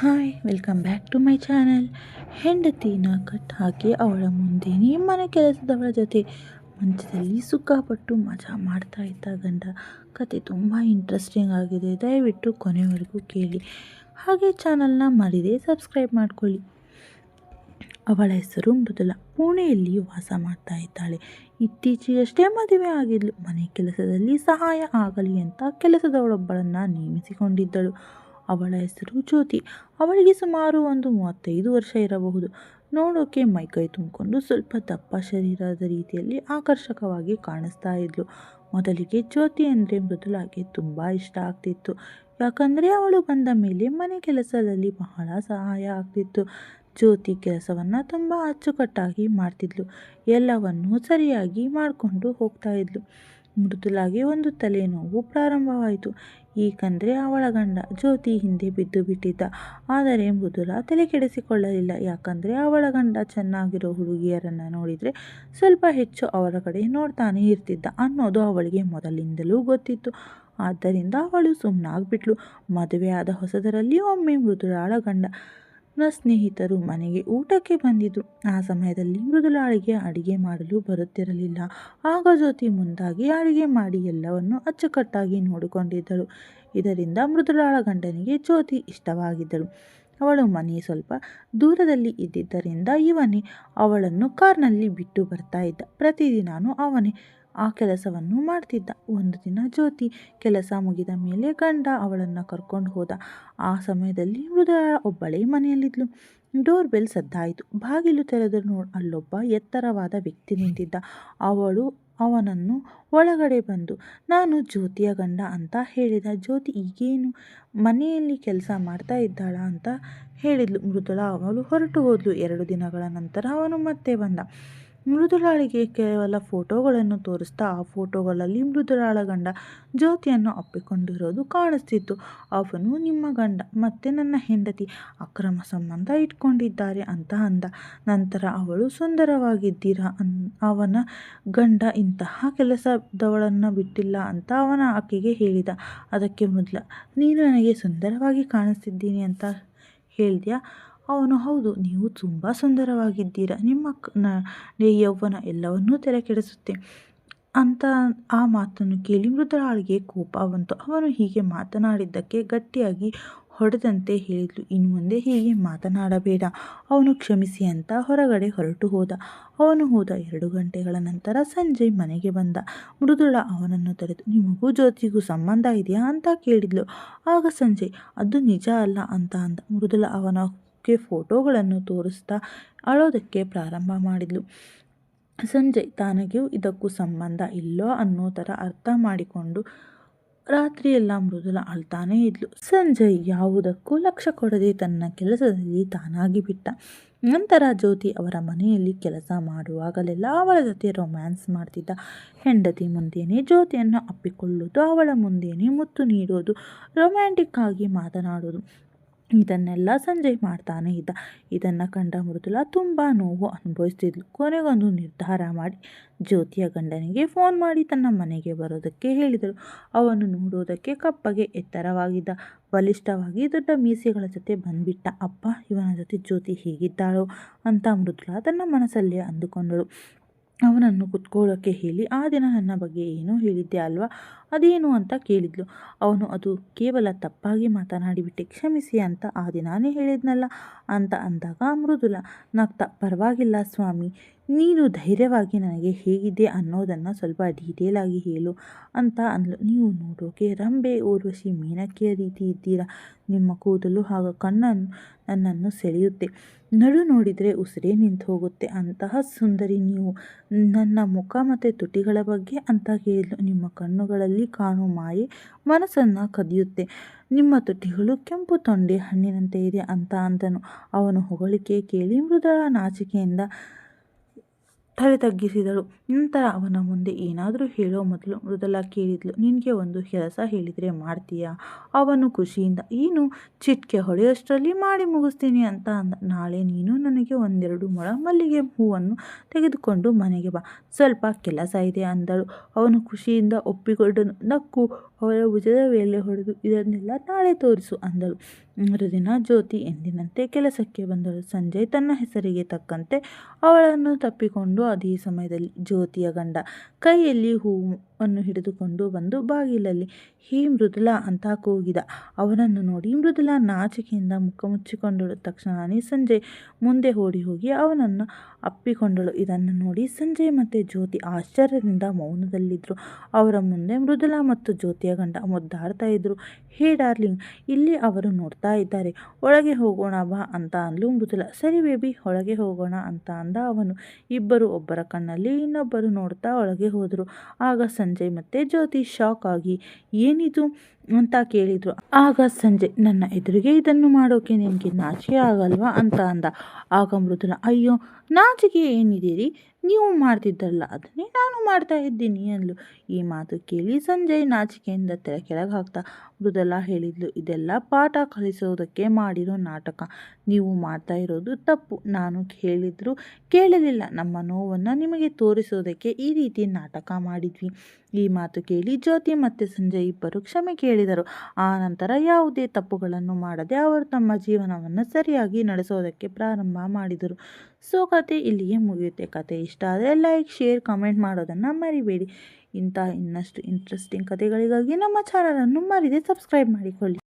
Hi welcome back to my channel ಹೆಂಡತಿನ cut ಹಾಕಿ ಅವಳ ಮುಂದೆ ಮನೆ ಕೆಲಸದವಳ ಜೊತೆ ಮಂಚದಲ್ಲಿ ಸುಖಪಟ್ಟು ಮಜಾ ಮಾಡ್ತಾ ಇದ್ದ ಗಂಡ. ಕತೆ ತುಂಬ ಇಂಟ್ರೆಸ್ಟಿಂಗ್ ಆಗಿದೆ. ದಯವಿಟ್ಟು ಕೊನೆವರೆಗೂ ಕೇಳಿ. ಹಾಗೆ ಚಾನಲ್ನ ಮರಿದೆ ಸಬ್ಸ್ಕ್ರೈಬ್ ಮಾಡ್ಕೊಳ್ಳಿ. ಅವಳ ಹೆಸರು ಮೃದುಲ. ಪುಣೆಯಲ್ಲಿ ವಾಸ ಮಾಡ್ತಾ ಇದ್ದಾಳೆ. ಇತ್ತೀಚೆಗಷ್ಟೇ ಮದುವೆ ಆಗಿದ್ಲು. ಮನೆ ಕೆಲಸದಲ್ಲಿ ಸಹಾಯ ಆಗಲಿ ಅಂತ ಕೆಲಸದವಳೊಬ್ಬಳನ್ನು ನೇಮಿಸಿಕೊಂಡಿದ್ದಳು. ಅವಳ ಹೆಸರು ಜ್ಯೋತಿ. ಅವಳಿಗೆ ಸುಮಾರು ಒಂದು ಮೂವತ್ತೈದು ವರ್ಷ ಇರಬಹುದು. ನೋಡೋಕೆ ಮೈಕೈ ತುಂಬಿಕೊಂಡು ಸ್ವಲ್ಪ ದಪ್ಪ ಶರೀರದ ರೀತಿಯಲ್ಲಿ ಆಕರ್ಷಕವಾಗಿ ಕಾಣಿಸ್ತಾ ಇದ್ಲು. ಮೊದಲಿಗೆ ಜ್ಯೋತಿ ಅಂದರೆ ಮೃದುಲಾಗೆ ತುಂಬ ಇಷ್ಟ ಆಗ್ತಿತ್ತು. ಯಾಕಂದರೆ ಅವಳು ಬಂದ ಮೇಲೆ ಮನೆ ಕೆಲಸದಲ್ಲಿ ಬಹಳ ಸಹಾಯ ಆಗ್ತಿತ್ತು. ಜ್ಯೋತಿ ಕೆಲಸವನ್ನು ತುಂಬ ಅಚ್ಚುಕಟ್ಟಾಗಿ ಮಾಡ್ತಿದ್ಲು. ಎಲ್ಲವನ್ನೂ ಸರಿಯಾಗಿ ಮಾಡಿಕೊಂಡು ಹೋಗ್ತಾ ಇದ್ಲು. ಮೃದುಲಾಗೆ ಒಂದು ತಲೆನೋವು ಪ್ರಾರಂಭವಾಯಿತು. ಏಕೆಂದರೆ ಅವಳ ಗಂಡ ಜ್ಯೋತಿ ಹಿಂದೆ ಬಿದ್ದು ಬಿಟ್ಟಿದ್ದ. ಆದರೆ ಮೃದುಲಾ ತಲೆ ಕೆಡಿಸಿಕೊಳ್ಳಲಿಲ್ಲ. ಯಾಕಂದರೆ ಅವಳ ಗಂಡ ಚೆನ್ನಾಗಿರೋ ಹುಡುಗಿಯರನ್ನು ನೋಡಿದರೆ ಸ್ವಲ್ಪ ಹೆಚ್ಚು ಅವರ ಕಡೆ ನೋಡ್ತಾನೆ ಇರ್ತಿದ್ದ ಅನ್ನೋದು ಅವಳಿಗೆ ಮೊದಲಿಂದಲೂ ಗೊತ್ತಿತ್ತು. ಆದ್ದರಿಂದ ಅವಳು ಸುಮ್ಮನಾಗ್ಬಿಟ್ಲು ಮದುವೆಯಾದ ಹೊಸದರಲ್ಲಿ ಒಮ್ಮೆ ಮೃದುಲಾಳ ಗಂಡ ನ ಸ್ನೇಹಿತರು ಮನೆಗೆ ಊಟಕ್ಕೆ ಬಂದಿದ್ದು. ಆ ಸಮಯದಲ್ಲಿ ಮೃದುಲಾಳಿಗೆ ಅಡಿಗೆ ಮಾಡಲು ಬರುತ್ತಿರಲಿಲ್ಲ. ಆಗ ಜ್ಯೋತಿ ಮುಂದಾಗಿ ಅಡಿಗೆ ಮಾಡಿ ಎಲ್ಲವನ್ನು ಅಚ್ಚುಕಟ್ಟಾಗಿ ನೋಡಿಕೊಂಡಿದ್ದಳು. ಇದರಿಂದ ಮೃದುಲಾಳ ಗಂಡನಿಗೆ ಜ್ಯೋತಿ ಇಷ್ಟವಾಗಿದ್ದಳು. ಅವಳು ಮನೆ ಸ್ವಲ್ಪ ದೂರದಲ್ಲಿ ಇದ್ದಿದ್ದರಿಂದ ಇವನೇ ಅವಳನ್ನು ಕಾರ್ನಲ್ಲಿ ಬಿಟ್ಟು ಬರ್ತಾ ಇದ್ದ. ಪ್ರತಿದಿನಾನು ಅವನೇ ಆ ಕೆಲಸವನ್ನು ಮಾಡ್ತಿದ್ದ. ಒಂದು ದಿನ ಜ್ಯೋತಿ ಕೆಲಸ ಮುಗಿದ ಮೇಲೆ ಗಂಡ ಅವಳನ್ನು ಕರ್ಕೊಂಡು ಹೋದ. ಆ ಸಮಯದಲ್ಲಿ ಮೃದುಳ ಒಬ್ಬಳೇ ಮನೆಯಲ್ಲಿದ್ಲು. Door bell ಸದ್ದಾಯಿತು. ಬಾಗಿಲು ತೆರೆದು ನೋಡಿ ಅಲ್ಲೊಬ್ಬ ಎತ್ತರವಾದ ವ್ಯಕ್ತಿ ನಿಂತಿದ್ದ. ಅವಳು ಅವನನ್ನು ಒಳಗಡೆ ಬಂದು, ನಾನು ಜ್ಯೋತಿಯ ಗಂಡ ಅಂತ ಹೇಳಿದ. ಜ್ಯೋತಿ ಈಗೇನು ಮನೆಯಲ್ಲಿ ಕೆಲಸ ಮಾಡ್ತಾ ಇದ್ದಾಳ ಅಂತ ಹೇಳಿದ್ಲು. ಮೃದುಳ ಅವಳು ಹೊರಟು ಹೋದ್ಲು. ಎರಡು ದಿನಗಳ ನಂತರ ಅವನು ಮತ್ತೆ ಬಂದ. ಮೃದುಲಾಳಿಗೆ ಕೇವಲ ಫೋಟೋಗಳನ್ನು ತೋರಿಸ್ತಾ ಆ ಫೋಟೋಗಳಲ್ಲಿ ಮೃದುಲಾಳ ಗಂಡ ಜ್ಯೋತಿಯನ್ನು ಅಪ್ಪಿಕೊಂಡಿರೋದು ಕಾಣಿಸ್ತಿತ್ತು. ಅವನು ನಿಮ್ಮ ಗಂಡ, ಮತ್ತೆ ನನ್ನ ಹೆಂಡತಿ, ಅಕ್ರಮ ಸಂಬಂಧ ಇಟ್ಕೊಂಡಿದ್ದಾರೆ ಅಂತ ಅಂದ. ನಂತರ ಅವಳು, ಸುಂದರವಾಗಿದ್ದೀರಾ? ಅನ್, ಅವನ ಗಂಡ ಇಂತಹ ಕೆಲಸದವಳನ್ನು ಬಿಟ್ಟಿಲ್ಲ ಅಂತ ಅವನ ಆಕೆಗೆ ಹೇಳಿದ. ಅದಕ್ಕೆ ಮೊದಲ, ನೀನು ನನಗೆ ಸುಂದರವಾಗಿ ಕಾಣಿಸ್ತಿದ್ದೀನಿ ಅಂತ ಹೇಳಿದ್ಯಾ? ಅವನು, ಹೌದು, ನೀವು ತುಂಬ ಸುಂದರವಾಗಿದ್ದೀರ. ನಿಮ್ಮ ಯೌವನ ಎಲ್ಲವನ್ನೂ ತೆರೆ ಕೆಡಿಸುತ್ತೆ ಅಂತ ಆ ಮಾತನ್ನು ಕೇಳಿ ಮೃದುಳಾಳಿಗೆ ಕೋಪ ಬಂತು. ಅವನು ಹೀಗೆ ಮಾತನಾಡಿದ್ದಕ್ಕೆ ಗಟ್ಟಿಯಾಗಿ ಹೊಡೆದಂತೆ ಹೇಳಿದ್ಲು. ಇನ್ನು ಮುಂದೆ ಹೀಗೆ ಮಾತನಾಡಬೇಡ. ಅವನು ಕ್ಷಮಿಸಿ ಅಂತ ಹೊರಗಡೆ ಹೊರಟು ಹೋದ. ಅವನು ಹೋದ ಎರಡು ಗಂಟೆಗಳ ನಂತರ ಸಂಜಯ್ ಮನೆಗೆ ಬಂದ. ಮೃದುಳ ಅವನನ್ನು ತೆರೆದು ನಿಮಗೂ ಜ್ಯೋತಿಗೂ ಸಂಬಂಧ ಇದೆಯಾ? ಅಂತ ಕೇಳಿದ್ಲು. ಆಗ ಸಂಜಯ್, ಅದು ನಿಜ ಅಲ್ಲ ಅಂತ ಅಂದ. ಮೃದುಳ ಅವನ ಫೋಟೋಗಳನ್ನು ತೋರಿಸ್ತಾ ಅಳೋದಕ್ಕೆ ಪ್ರಾರಂಭ ಮಾಡಿದ್ಲು. ಸಂಜಯ್ ತನಗೂ ಇದಕ್ಕೂ ಸಂಬಂಧ ಇಲ್ಲೋ ಅನ್ನೋ ಥರ ಅರ್ಥ ಮಾಡಿಕೊಂಡು ರಾತ್ರಿಯೆಲ್ಲ ಮೃದುಲ ಅಳ್ತಾನೇ ಇದ್ಲು. ಸಂಜಯ್ ಯಾವುದಕ್ಕೂ ಲಕ್ಷ ಕೊಡದೆ ತನ್ನ ಕೆಲಸದಲ್ಲಿ ತಾನಾಗಿ ಬಿಟ್ಟ. ನಂತರ ಜ್ಯೋತಿ ಅವರ ಮನೆಯಲ್ಲಿ ಕೆಲಸ ಮಾಡುವಾಗಲೆಲ್ಲ ಅವಳ ಜೊತೆ ರೊಮ್ಯಾನ್ಸ್ ಮಾಡ್ತಿದ್ದ. ಹೆಂಡತಿ ಮುಂದೆಯೇ ಜ್ಯೋತಿಯನ್ನು ಅಪ್ಪಿಕೊಳ್ಳೋದು ಅವಳ ಮುಂದೆಯೇ ಮುತ್ತು ನೀಡೋದು ರೊಮ್ಯಾಂಟಿಕ್ ಆಗಿ ಮಾತನಾಡೋದು ಇದನ್ನೆಲ್ಲ ಸಂಜಯ್ ಮಾಡ್ತಾನೆ ಇದ್ದ. ಇದನ್ನು ಕಂಡ ಮೃದುಲಾ ತುಂಬ ನೋವು ಅನುಭವಿಸ್ತಿದ್ಲು. ಕೊನೆಗೊಂದು ನಿರ್ಧಾರ ಮಾಡಿ ಜ್ಯೋತಿಯ ಗಂಡನಿಗೆ ಫೋನ್ ಮಾಡಿ ತನ್ನ ಮನೆಗೆ ಬರೋದಕ್ಕೆ ಹೇಳಿದಳು. ಅವನು ನೋಡೋದಕ್ಕೆ ಕಪ್ಪಗೆ ಎತ್ತರವಾಗಿದ್ದ. ಬಲಿಷ್ಠವಾಗಿ ದೊಡ್ಡ ಮೀಸೆಗಳ ಜೊತೆ ಬಂದ್ಬಿಟ್ಟ. ಅಪ್ಪ, ಇವನ ಜೊತೆ ಜ್ಯೋತಿ ಹೇಗಿದ್ದಾಳೋ? ಅಂತ ಮೃದುಲಾ ತನ್ನ ಮನಸ್ಸಲ್ಲೇ ಅಂದುಕೊಂಡಳು. ಅವನನ್ನು ಕುತ್ಕೊಳ್ಳೋಕ್ಕೆ ಹೇಳಿ, ಆ ದಿನ ನನ್ನ ಬಗ್ಗೆ ಏನೋ ಹೇಳಿದ್ದೆ ಅಲ್ವಾ? ಅದೇನು ಅಂತ ಕೇಳಿದ್ಲು. ಅವನು, ಅದು ಕೇವಲ ತಪ್ಪಾಗಿ ಮಾತನಾಡಿಬಿಟ್ಟೆ. ಕ್ಷಮಿಸಿ ಅಂತ ಆ ದಿನಾನೇ ಹೇಳಿದ್ನಲ್ಲ ಅಂತ ಅಂದಾಗ ಮೃದುಲ ನಗ್ತಾ ಪರವಾಗಿಲ್ಲ ಸ್ವಾಮಿ. ನೀನು ಧೈರ್ಯವಾಗಿ ನನಗೆ ಹೇಗಿದೆ ಅನ್ನೋದನ್ನು ಸ್ವಲ್ಪ ಡೀಟೇಲಾಗಿ ಹೇಳು ಅಂತ ಅಂದ್ಲು. ನೀವು ನೋಡೋಕೆ ರಂಬೆ ಊರ್ವಶಿ ಮೀನಕ್ಕಿಯ ರೀತಿ ಇದ್ದೀರಾ? ನಿಮ್ಮ ಕೂದಲು ಹಾಗೂ ಕಣ್ಣನ್ನು ನನ್ನನ್ನು ಸೆಳೆಯುತ್ತೆ. ನಡು ನೋಡಿದರೆ ಉಸಿರೇ ನಿಂತು ಹೋಗುತ್ತೆ. ಅಂತಹ ಸುಂದರಿ ನೀವು. ನನ್ನ ಮುಖ ಮತ್ತು ತುಟಿಗಳ ಬಗ್ಗೆ ಅಂತ ಕೇಳಿದ್ಲು ನಿಮ್ಮ ಕಣ್ಣುಗಳಲ್ಲಿ ಕಾಣೋ ಮಾಯೆ ಮನಸ್ಸನ್ನು ಕದಿಯುತ್ತೆ. ನಿಮ್ಮ ತುಟಿಗಳು ಕೆಂಪು ತೊಂಡೆ ಹಣ್ಣಿನಂತೆ ಇದೆ ಅಂತ ಅಂದನು. ಅವನು ಹೊಗಳಿಕೆ ಕೇಳಿ ಮೃದುಳ ನಾಚಿಕೆಯಿಂದ ತಲೆ ತಗ್ಗಿಸಿದಳು ನಂತರ ಅವನ ಮುಂದೆ ಏನಾದರೂ ಹೇಳೋ ಮೊದಲು ಮೃದುಲಾ ಕೇಳಿದ್ಲು. ನಿನಗೆ ಒಂದು ಕೆಲಸ ಹೇಳಿದರೆ ಮಾಡ್ತೀಯಾ? ಅವನು ಖುಷಿಯಿಂದ, ಏನು? ಚಿಟ್ಕೆ ಹೊಳೆಯಷ್ಟರಲ್ಲಿ ಮಾಡಿ ಮುಗಿಸ್ತೀನಿ ಅಂತ ಅಂದ. ನಾಳೆ ನೀನು ನನಗೆ ಒಂದೆರಡು ಮೊಳ ಮಲ್ಲಿಗೆ ಹೂವನ್ನು ತೆಗೆದುಕೊಂಡು ಮನೆಗೆ ಬಾ. ಸ್ವಲ್ಪ ಕೆಲಸ ಇದೆ ಅಂದಳು. ಅವನು ಖುಷಿಯಿಂದ ಒಪ್ಪಿಕೊಂಡನು. ನಕ್ಕು ಅವಳ ಭುಜದ ಮೇಲೆ ಹೊಡೆದು ಇದನ್ನೆಲ್ಲ ನಾಳೆ ತೋರಿಸು ಅಂದಳು. ಮರುದಿನ ಜ್ಯೋತಿ ಎಂದಿನಂತೆ ಕೆಲಸಕ್ಕೆ ಬಂದಳು. ಸಂಜಯ್ ತನ್ನ ಹೆಸರಿಗೆ ತಕ್ಕಂತೆ ಅವಳನ್ನು ತಪ್ಪಿಕೊಂಡು ಅದೇ ಸಮಯದಲ್ಲಿ ಜ್ಯೋತಿಯ ಗಂಡ. ಕೈಯಲ್ಲಿ ಹೂವನ್ನು ಹಿಡಿದುಕೊಂಡು ಬಂದು ಬಾಗಿಲಲ್ಲಿ, ಹೇ ಮೃದುಲಾ ಅಂತ ಕೂಗಿದ. ಅವನನ್ನು ನೋಡಿ ಮೃದುಲಾ ನಾಚಿಕೆಯಿಂದ ಮುಖ ಮುಚ್ಚಿಕೊಂಡಳು. ತಕ್ಷಣವೇ ಸಂಜಯ್ ಮುಂದೆ ಓಡಿ ಹೋಗಿ ಅವನನ್ನು ಅಪ್ಪಿಕೊಂಡಳು. ಇದನ್ನು ನೋಡಿ ಸಂಜಯ್ ಮತ್ತು ಜ್ಯೋತಿ ಆಶ್ಚರ್ಯದಿಂದ ಮೌನದಲ್ಲಿದ್ದರು ಅವರ ಮುಂದೆ ಮೃದುಲಾ ಮತ್ತು ಜ್ಯೋತಿಯ ಗಂಡ ಮುದ್ದಾಡ್ತಾ ಇದ್ದರು ಹೇ ಡಾರ್ಲಿಂಗ್, ಇಲ್ಲಿ ಅವರು ನೋಡ್ತಾ ಇದ್ದಾರೆ. ಒಳಗೆ ಹೋಗೋಣ ಬಾ ಅಂತ ಅಂದಲು ಮೃದುಲ. ಸರಿ ಬೇಬಿ, ಒಳಗೆ ಹೋಗೋಣ ಅಂತ ಅಂದ ಅವನು. ಇಬ್ಬರು ಒಬ್ಬರ ಕಣ್ಣಲ್ಲಿ ಇನ್ನೊಬ್ಬರು ನೋಡ್ತಾ ಒಳಗೆ ಹೋದರು. ಆಗ ಸಂಜಯ್ ಮತ್ತು ಜ್ಯೋತಿ ಶಾಕ್ ಆಗಿ ಏನಿದು ಅಂತ ಕೇಳಿದರು. ಆಗ ಸಂಜೆ, ನನ್ನ ಎದುರಿಗೆ ಇದನ್ನು ಮಾಡೋಕೆ ನಿನಗೆ ನಾಚಿಕೆ ಆಗಲ್ವಾ ಅಂತ ಅಂದ. ಆಗ ಮೃದುನ, ಅಯ್ಯೋ, ನಾಚಿಕೆ ಏನಿದ್ದೀರಿ ನೀವು ಮಾಡ್ತಿದ್ದಲ್ಲ, ಅದನ್ನೇ ನಾನು ಮಾಡ್ತಾ ಇದ್ದೀನಿ ಅಂದ್ಲು. ಈ ಮಾತು ಕೇಳಿ ಸಂಜಯ್ ನಾಚಿಕೆಯಿಂದ ತೆರೆ ಕೆಳಗೆ ಹಾಕ್ತಾ ಮೃದುಲಾ ಹೇಳಿದ್ಲು, ಇದೆಲ್ಲ ಪಾಠ ಕಲಿಸೋದಕ್ಕೆ ಮಾಡಿರೋ ನಾಟಕ. ನೀವು ಮಾಡ್ತಾ ಇರೋದು ತಪ್ಪು. ನಾನು ಹೇಳಿದ್ರು ಕೇಳಲಿಲ್ಲ. ನಮ್ಮ ನೋವನ್ನು ನಿಮಗೆ ತೋರಿಸೋದಕ್ಕೆ ಈ ರೀತಿ ನಾಟಕ ಮಾಡಿದ್ವಿ. ಈ ಮಾತು ಕೇಳಿ ಜ್ಯೋತಿ ಮತ್ತು ಸಂಜಯ್ ಇಬ್ಬರು ಕ್ಷಮೆ ಕೇಳಿದರು. ಆ ನಂತರ ಯಾವುದೇ ತಪ್ಪುಗಳನ್ನು ಮಾಡದೆ ಅವರು ತಮ್ಮ ಜೀವನವನ್ನು ಸರಿಯಾಗಿ ನಡೆಸೋದಕ್ಕೆ ಪ್ರಾರಂಭ ಮಾಡಿದರು. ಸೊ, ಕತೆ ಇಲ್ಲಿಗೆ ಮುಗಿಯುತ್ತೆ. ಕತೆ ಇಷ್ಟ ಆದರೆ ಲೈಕ್, ಶೇರ್, ಕಮೆಂಟ್ ಮಾಡೋದನ್ನು ಮರಿಬೇಡಿ. ಇಂಥ ಇನ್ನಷ್ಟು ಇಂಟ್ರೆಸ್ಟಿಂಗ್ ಕತೆಗಳಿಗಾಗಿ ನಮ್ಮ ಚಾನಲನ್ನು ಮರಿದೆ ಸಬ್ಸ್ಕ್ರೈಬ್ ಮಾಡಿಕೊಳ್ಳಿ.